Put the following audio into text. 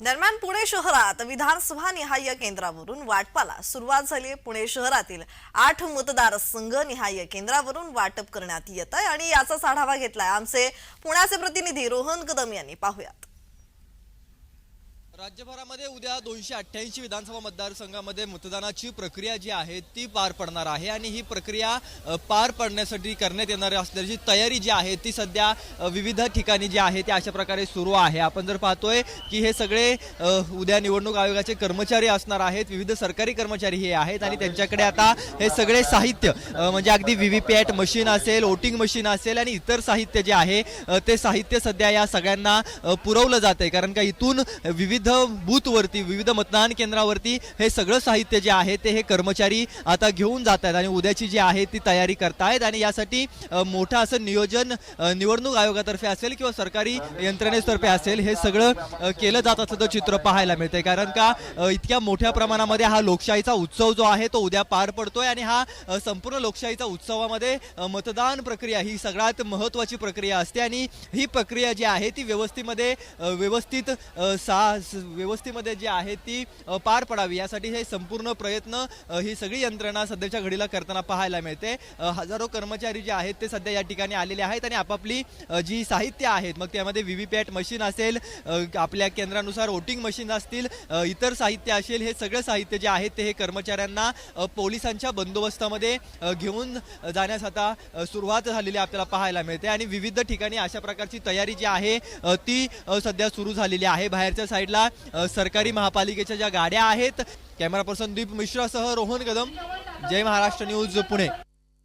दरम्यान पुणे शहरात विधानसभा निहाय केंद्रावरून वाटपाला सुरुवात झाली पुणे शहरातील आठ मतदारसंघ निहाय केंद्रावरून वाटप करण्यात येत आहे आणि याचाच आढावा घेतलाय आमचे पुण्याचे प्रतिनिधी रोहन कदम यांनी. पाहुयात. राज्यभरामध्ये उद्या दोनशे अठ्ठ्याऐंशी विधानसभा मतदारसंघामध्ये मतदानाची प्रक्रिया जी आहे ती पार पडणार आहे आणि ही प्रक्रिया पार पडण्यासाठी करण्यात येणार असल्याची तयारी जी आहे ती सध्या विविध ठिकाणी जी आहे ती अशा प्रकारे सुरू आहे. आपण जर पाहतोय की हे सगळे उद्या निवडणूक आयोगाचे कर्मचारी असणार आहेत विविध सरकारी कर्मचारी हे आहेत आणि त्यांच्याकडे आता हे सगळे साहित्य म्हणजे अगदी व्ही व्ही पॅट मशीन असेल वोटिंग मशीन असेल आणि इतर साहित्य जे आहे ते साहित्य सध्या या सगळ्यांना पुरवलं जात आहे कारण का इथून विविध बूथवरती विविध मतदान केंद्रावरती हे सगळं साहित्य जे आहे ते हे कर्मचारी आता घेऊन जात आहेत आणि उद्याची जी आहे ती तयारी करतायत आणि यासाठी मोठं असं नियोजन निवडणूक आयोगातर्फे असेल किंवा सरकारी यंत्रणेतर्फे असेल हे सगळं केलं जात असल्याचं चित्र पाहायला मिळतंय. कारण का इतक्या मोठ्या प्रमाणामध्ये हा लोकशाहीचा उत्सव जो आहे तो उद्या पार पडतोय आणि हा संपूर्ण लोकशाहीचा उत्सवामध्ये मतदान प्रक्रिया ही सगळ्यात महत्वाची प्रक्रिया असते आणि ही प्रक्रिया जी आहे ती व्यवस्थेमध्ये व्यवस्थित सा व्यवस्थेमध्ये जी आहे ती पार पडावी. यासाठी हे संपूर्ण प्रयत्न ही सगळी यंत्रणा सध्याच्या घडीला करताना पाहायला मिळते. हजारो कर्मचारी जे आहेत ते सध्या या ठिकाणी आलेले आहेत आणि आपापली जी साहित्य आहेत मग त्यामध्ये व्ही व्ही पॅट मशीन असेल आपल्या केंद्रानुसार वोटिंग मशीन असतील इतर साहित्य असेल हे सगळं साहित्य जे आहे ते हे कर्मचाऱ्यांना पोलिसांच्या बंदोबस्तामध्ये घेऊन जाण्यास आता सुरुवात झालेली आपल्याला पाहायला मिळते. आणि विविध ठिकाणी अशा प्रकारची तयारी जी आहे ती सध्या सुरू झालेली आहे. बाहेरच्या साईडला या सरकारी महापालिकेच्या ज्या गाड्या आहेत कॅमेरा पर्सन दीप मिश्रासह रोहन कदम जय महाराष्ट्र न्यूज पुणे.